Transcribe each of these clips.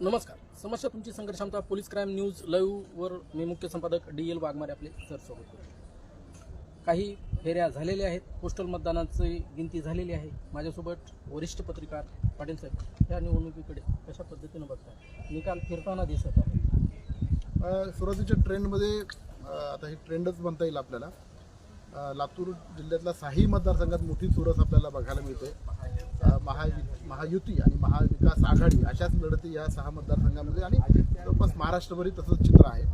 नमस्कार. समस्या तुमची संघर्ष पोलीस क्राईम न्यूज लाईव्हवर मी मुख्य संपादक डी एल वाघमारे आपले सर स्वागत करतो. काही फेऱ्या झालेल्या आहेत. पोस्टल मतदानाची गिनती झालेली आहे. माझ्यासोबत वरिष्ठ पत्रकार पाटील साहेब या निवडणुकीकडे कशा पद्धतीनं बघताय? निकाल फिरताना दिसत आहे. सुरुवातीच्या ट्रेंडमध्ये आता ही ट्रेंडच म्हणता येईल आपल्याला. लातूर जिल्ह्यातल्या साही मतदारसंघात मोठी चुरस आपल्याला बघायला मिळते. महा महायुती आणि महा विकास आघाडी अशाच लढती या सहा मतदारसंघामध्ये आणि जवळपास महाराष्ट्रभरी तसंच चित्र आहे.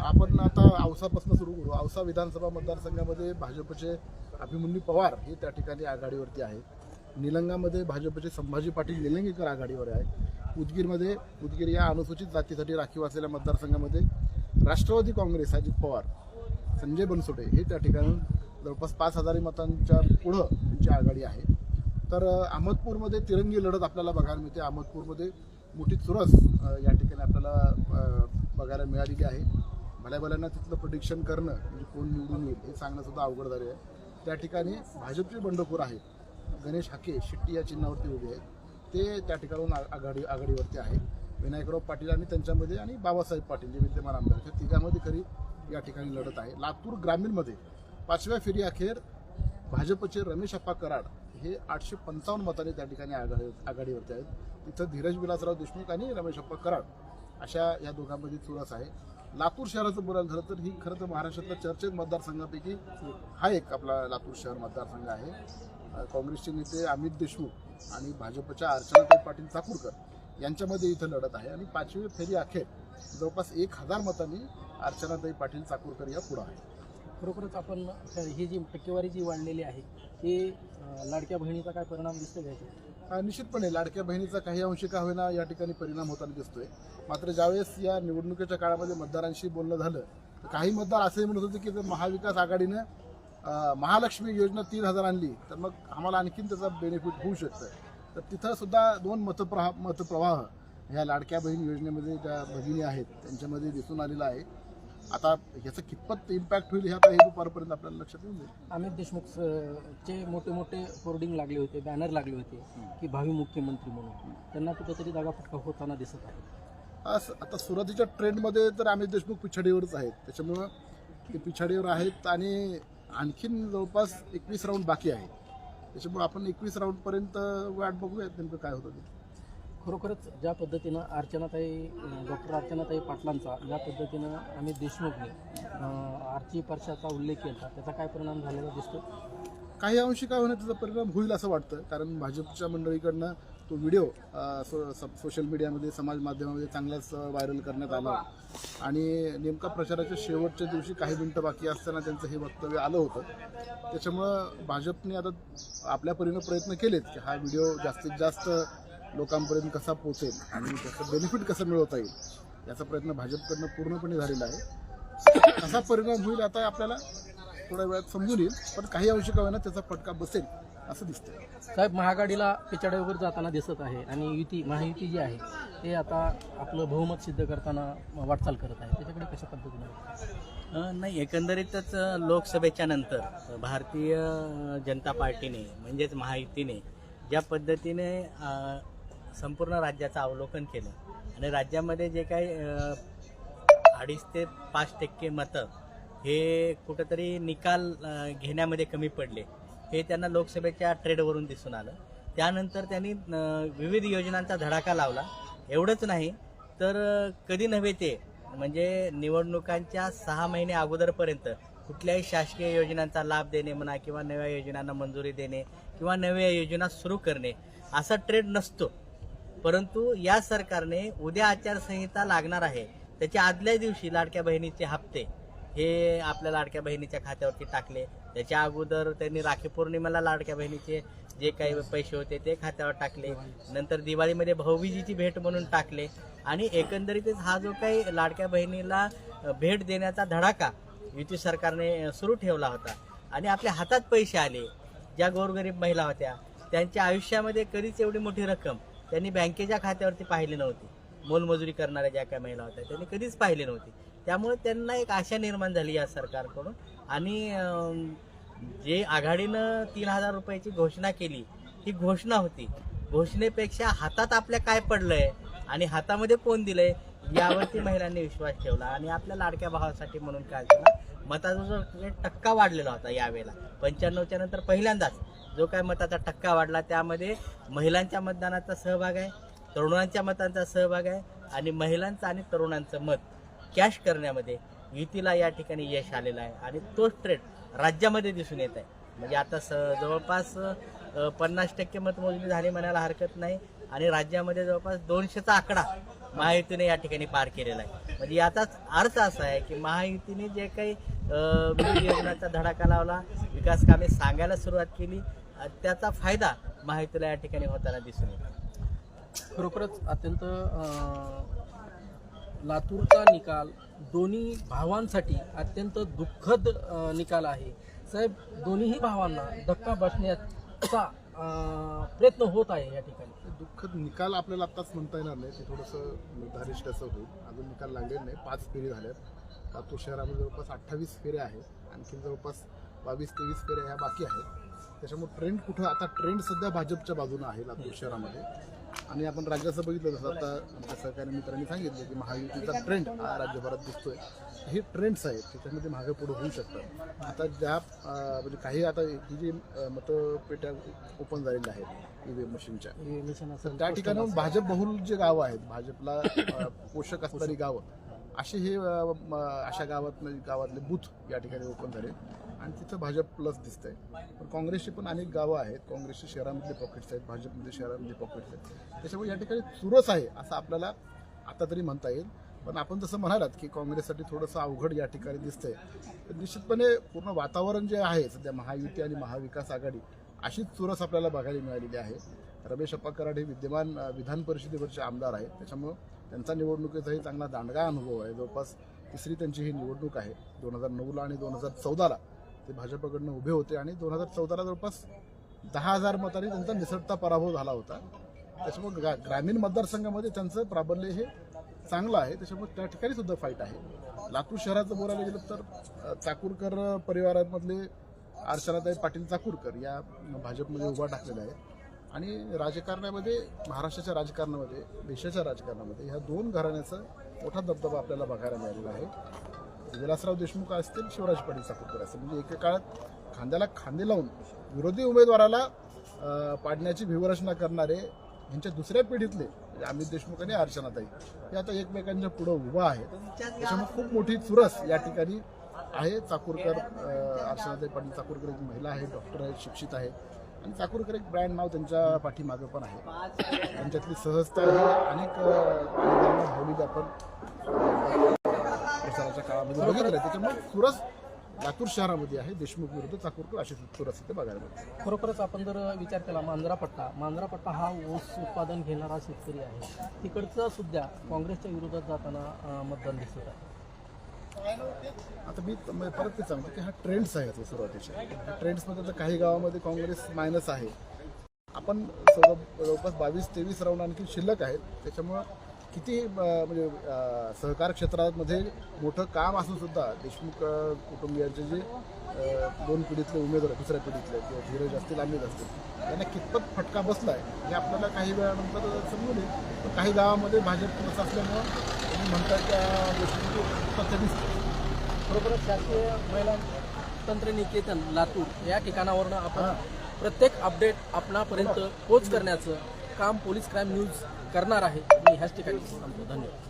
आपण आता औसापासून सुरू करू. औसा विधानसभा मतदारसंघामध्ये भाजपचे अभिमन्यू पवार हे त्या ठिकाणी आघाडीवरती आहेत निलंगामध्ये भाजपचे संभाजी पाटील निलंगेकर आघाडीवर आहेत उदगीरमध्ये उदगीर या अनुसूचित जातीसाठी राखीव असलेल्या मतदारसंघामध्ये राष्ट्रवादी काँग्रेस अजित पवार संजय बनसोडे हे त्या ठिकाणी जवळपास पाच हजारी मतांच्या पुढं त्यांची आघाडी आहे. तर अहमदपूरमध्ये तिरंगी लढत आपल्याला बघायला मिळते. अहमदपूरमध्ये मोठी चुरस या ठिकाणी आपल्याला बघायला मिळालेली आहे. भल्याभल्यांना तिथलं प्रिडिक्शन करणं म्हणजे कोण निवडून येईल हे सांगणं सुद्धा अवघड झाले आहे. त्या ठिकाणी भाजपचे बंडखोर आहेत. गणेश हाके शिट्टी या चिन्हावरती उभे आहेत. ते त्या ठिकाणून आ- आघाडी आघाडीवरती आहे विनायकराव पाटील आणि त्यांच्यामध्ये आणि बाबासाहेब पाटील जे विद्यमान आमदार त्या तिघांमध्ये खरी या ठिकाणी लढत आहे. लातूर ग्रामीणमध्ये पाचव्या फेरी अखेर भाजपचे रमेश अप्पा कराड हे आठशे पंचावन्न मताने त्या ठिकाणी आघाडी आघाडीवरती आहेत. तिथं धीरज विलासराव देशमुख आणि रमेश अप्पा कराड अशा या दोघांमध्ये चुरस आहे. लातूर शहराचं बोलायला झालं तर ही खरं तर महाराष्ट्रातल्या चर्चेत मतदारसंघापैकी हा एक आपला लातूर शहर मतदारसंघ आहे. काँग्रेसचे नेते अमित देशमुख आणि भाजपच्या अर्चनाताई पाटील चाकूरकर यांच्यामध्ये इथं लढत आहे. आणि पाचवी फेरी अखेर जवळपास एक हजार मतांनी अर्चनाताई पाटील चाकूरकर या पुढं आहे खरोखरच आपण ही जी टक्केवारी जी वाढलेली आहे ती लाडक्या बहिणीचा काय परिणाम दिसतो घ्यायचा निश्चितपणे लाडक्या बहिणीचा काही अंशी का होईना या ठिकाणी परिणाम होताना दिसतोय. मात्र ज्यावेळेस या निवडणुकीच्या काळामध्ये मतदारांशी बोलणं झालं तर काही मतदार असंही म्हणत होते की जर महाविकास आघाडीनं महालक्ष्मी योजना तीन हजार आणली तर मग आम्हाला आणखीन त्याचा बेनिफिट होऊ शकतं. तर तिथं सुद्धा दोन मतप्रहा मतप्रवाह ह्या लाडक्या बहीण योजनेमध्ये ज्या भगिनी आहेत त्यांच्यामध्ये दिसून आलेला आहे. आता ह्याचं कितपत इम्पॅक्ट होईल हे आता हे दुपारपर्यंत आपल्याला लक्षात येऊन जाईल. अमित देशमुख चे मोठे मोठे होर्डिंग लागले होते बॅनर लागले होते की भावी मुख्यमंत्री म्हणून. त्यांना कुठेतरी जागा फटका होताना दिसत आहे. अस- आता सुरुवातीच्या ट्रेंडमध्ये तर अमित देशमुख पिछाडीवरच आहेत. त्याच्यामुळं ते पिछाडीवर आहेत आणि आणखीन जवळपास एकवीस राऊंड बाकी आहे त्याच्यामुळे आपण एकवीस राऊंडपर्यंत वाट बघूयात नेमकं काय होतं ते. खरोखरच ज्या पद्धतीनं अर्चनाताई डॉक्टर अर्चनाताई पाटलांचा ज्या पद्धतीनं आम्ही देशमुखने आर्ची पर्षाचा उल्लेख केला त्याचा काय परिणाम झालेला दिसतो? काही अंशी काय होण्याचा त्याचा परिणाम होईल असं वाटतं कारण भाजपच्या मंडळीकडनं तो व्हिडिओ सो स- सोशल मीडियामध्ये समाज माध्यमामध्ये चांगलाच व्हायरल करण्यात आला. आणि नेमका प्रचाराच्या शेवटच्या दिवशी काही मिनटं बाकी असताना त्यांचं हे वक्तव्य आलं होतं. त्याच्यामुळं भाजपने आता आपल्या परीनं प्रयत्न केलेत की हा व्हिडिओ जास्तीत जास्त लोकांपर्यंत कसा पोहोचेल आणि त्याचं बेनिफिट कसं मिळवता येईल याचा प्रयत्न भाजपकडनं पूर्णपणे झालेला आहे. कसा परिणाम होईल आता आपल्याला थोड्या वेळात समजून येईल पण काही अंशी का होईना त्याचा फटका बसेल असं दिसतंय. साहेब महागाडीला पिछाड्यावर जाताना दिसत आहे आणि युती महायुती जी आहे ते आता आपलं बहुमत सिद्ध करताना वाटचाल करत आहे. त्याच्याकडे कशा पद्धतीने नाही एकंदरीतच लोकसभेच्या नंतर भारतीय जनता पार्टीने म्हणजेच महायुतीने ज्या पद्धतीने संपूर्ण राज्याचं अवलोकन केलं. आणि राज्यामध्ये जे काही अडीच ते पाच टक्के मतं हे कुठंतरी निकाल घेण्यामध्ये कमी पडले. हे त्यांना लोकसभेच्या ट्रेडवरून दिसून आलं. त्यानंतर त्यांनी विविध योजनांचा धडाका लावला. एवढंच नाही तर कधी नव्हे ते म्हणजे निवडणुकांच्या सहा महिने अगोदरपर्यंत कुठल्याही शासकीय योजनांचा लाभ देणे म्हणा किंवा नव्या योजनांना मंजुरी देणे किंवा नव्या योजना सुरू करणे असा ट्रेड नसतो. परंतु या सरकारने उद्या आचारसंहिता लागणार आहे. त्याच्या आदल्या दिवशी लाडक्या बहिणीचे हप्ते हे आपल्या लाडक्या बहिणीच्या खात्यावरती टाकले. त्याच्या अगोदर त्यांनी राखी पौर्णिमेला लाडक्या बहिणीचे जे काही पैसे होते ते खात्यावर टाकले. नंतर दिवाळीमध्ये भाऊबीजीची भेट म्हणून टाकले. आणि एकंदरीतच हा जो काही लाडक्या बहिणीला भेट देण्याचा धडाका युती सरकारने सुरू ठेवला होता. आणि आपल्या हातात पैसे आले. ज्या गोरगरीब महिला होत्या त्यांच्या आयुष्यामध्ये कधीच एवढी मोठी रक्कम त्यांनी बँकेच्या खात्यावरती पाहिली नव्हती. मोलमजुरी करणाऱ्या ज्या काही महिला होत्या त्यांनी कधीच पाहिली नव्हती. त्यामुळे त्यांना एक आशा निर्माण झाली या सरकारकडून. आणि जे आघाडीनं तीन हजार रुपयाची घोषणा केली ही घोषणा होती. घोषणेपेक्षा हातात आपल्या काय पडलंय आणि हातामध्ये कोण दिलंय यावरती महिलांनी विश्वास ठेवला. आणि आपल्या लाडक्या भावासाठी म्हणून काय झालं मताचा जो टक्का वाढलेला होता यावेळेला. पंच्याण्णवच्या नंतर पहिल्यांदाच जो काय मताचा टक्का वाढला त्यामध्ये महिलांच्या मतदानाचा सहभाग आहे तरुणांच्या मतांचा सहभाग आहे आणि महिलांचं आणि तरुणांचं मत कॅश करण्यामध्ये युतीला या ठिकाणी यश आलेलं आहे आणि तोच ट्रेंड राज्यामध्ये दिसून येत आहे. म्हणजे आता स जवळपास पन्नास टक्के मतमोजणी झाली म्हणायला हरकत नाही आणि राज्यामध्ये जवळपास दोनशेचा आकडा महायुतीने या ठिकाणी पार केलेला आहे. म्हणजे याचाच अर्थ असा आहे की महायुतीने जे काही योजनाचा योजनांचा धडाका लावला विकास कामे सांगायला सुरुवात केली त्याचा फायदा महायुतीला या ठिकाणी होताना दिसून येतो. खरोखरच अत्यंत लातूरचा निकाल दोन्ही भावांसाठी अत्यंत दुःखद निकाल आहे. साहेब दोन्हीही भावांना धक्का बसण्याचा प्रयत्न होत आहे या ठिकाणी. दुःखद निकाल आपल्याला आत्ताच म्हणता येणार नाही. ते थोडंसं निर्धारित असं होईल. अजून निकाल लागलेले नाही. पाच फेरी झाल्यात. लातूर शहरामध्ये जवळपास अठ्ठावीस फेऱ्या आहेत. आणखी जवळपास बावीस तेवीस फेऱ्या ह्या बाकी आहेत. त्याच्यामुळे ट्रेंड कुठं आता ट्रेंड सध्या भाजपच्या बाजूने आहे लातूर शहरामध्ये. आणि आपण राज्याचं बघितलं जसं आता आमच्या सहकारी मित्रांनी सांगितलं की महायुतीचा ट्रेंड हा राज्यभरात दिसतोय. हे ट्रेंड्स आहेत त्याच्यामध्ये मागे पुढे होऊ शकतात आता ज्या म्हणजे काही आता ही जी मतपेट्या ओपन झालेल्या आहेत ईव्हीएम मशीनच्या हे निशाणा तर असेल, त्या ठिकाणी. भाजप बहुल जे गावं आहेत भाजपला पोषक असणारी गावं असे हे अशा गावात गावातले बूथ या ठिकाणी ओपन झाले. आणि तिथं भाजप प्लस दिसतंय. पण काँग्रेसची पण अनेक गावं आहेत. काँग्रेसचे शहरामधले पॉकेट्स आहेत भाजपमध्ये शहरामधले पॉकेट्स आहेत. त्याच्यामुळे या ठिकाणी चुरस आहे असं आपल्याला आता तरी म्हणता येईल. पण आपण जसं म्हणालात की काँग्रेससाठी थोडंसं अवघड या ठिकाणी दिसतंय. तर निश्चितपणे पूर्ण वातावरण जे आहे सध्या महायुती आणि महाविकास आघाडी अशीच चुरस आपल्याला बघायला मिळालेली आहे. रमेश अप्पा हे विद्यमान विधान परिषदेवरचे आमदार आहेत. त्याच्यामुळं त्यांचा निवडणुकीचाही चांगला दांडगा अनुभव आहे. जवळपास तिसरी त्यांची ही निवडणूक आहे दोन हजार नऊला आणि दोन हजार चौदाला. ते भाजपकडनं उभे होते आणि दोन हजार चौदाला जवळपास दहा हजार मतांनी त्यांचा निसटता पराभव झाला होता. त्याच्यामुळे ग्रा ग्रामीण मतदारसंघामध्ये त्यांचं प्राबल्य हे चांगलं आहे. त्याच्यामुळे त्या ठिकाणी सुद्धा फाईट आहे. लातूर शहराचं बोलायला गेलं तर चाकूरकर परिवारामधले अर्चनाताई पाटील चाकूरकर या भाजपमध्ये उभा टाकलेल्या आहेत आणि राजकारणामध्ये महाराष्ट्राच्या राजकारणामध्ये देशाच्या राजकारणामध्ये ह्या दोन घराण्याचा मोठा दबदबा आपल्याला बघायला मिळालेला आहे. विलासराव देशमुख असतील शिवराज पाटील चाकूरकर असतील म्हणजे एके काळात खांद्याला खांदे लावून विरोधी उमेदवाराला पाडण्याची व्यूहरचना करणारे यांच्या दुसऱ्या पिढीतले म्हणजे अमित देशमुख आणि अर्चनाताई हे आता एकमेकांच्या पुढं उभं आहे. त्याच्यामुळे खूप मोठी चुरस या ठिकाणी आहे. चाकूरकर अर्चनाताई पाटील चाकूरकर एक महिला आहे डॉक्टर आहेत शिक्षित आहे. आणि चाकूरकर एक ब्रँड नाव त्यांच्या पाठीमागं पण आहे. त्यांच्यातली सहजता ही अनेक आपण अ, प्रचाराच्या काळामध्ये बघितलं त्याच्यामुळे चुरस लातूर शहरामध्ये आहे. देशमुख विरुद्ध चाकूरकर अशी चुरस इथे बघायला मिळते. खरोखरच आपण जर विचार केला मांजरा पट्टा मांजरा पट्टा हा ऊस उत्पादन घेणारा शेतकरी आहे. तिकडचं सुद्धा काँग्रेसच्या विरोधात जाताना मतदान दिसत आहे. आता मी त- परत ते सांगतो की हा ट्रेंड्स आहे याचा सुरुवातीच्या. ट्रेंड्समध्ये तर काही गावामध्ये काँग्रेस मायनस आहे. आपण जवळपास बावीस तेवीस राऊंड आणखी शिल्लक आहेत. त्याच्यामुळं किती म्हणजे सहकार क्षेत्रामध्ये मोठं काम असून सुद्धा देशमुख कुटुंबियांचे जे दोन पिढीतले उमेदवार दुसऱ्या पिढीतले किंवा धीरज असतील अमित असतील त्यांना कितपत फटका बसला आहे हे आपल्याला काही वेळानंतर समजून येईल. पण काही गावामध्ये भाजप प्लस असल्यामुळं तुम्ही म्हणता त्या गोष्टी सत्य दिसते खरोखरच शासकीय महिला तंत्र निकेतन लातूर या ठिकाणावरनं आपण प्रत्येक अपडेट आपणापर्यंत पोच करण्याचं काम पोलीस क्राईम न्यूज करणार आहे. मी ह्याच ठिकाणी सांगतो धन्यवाद.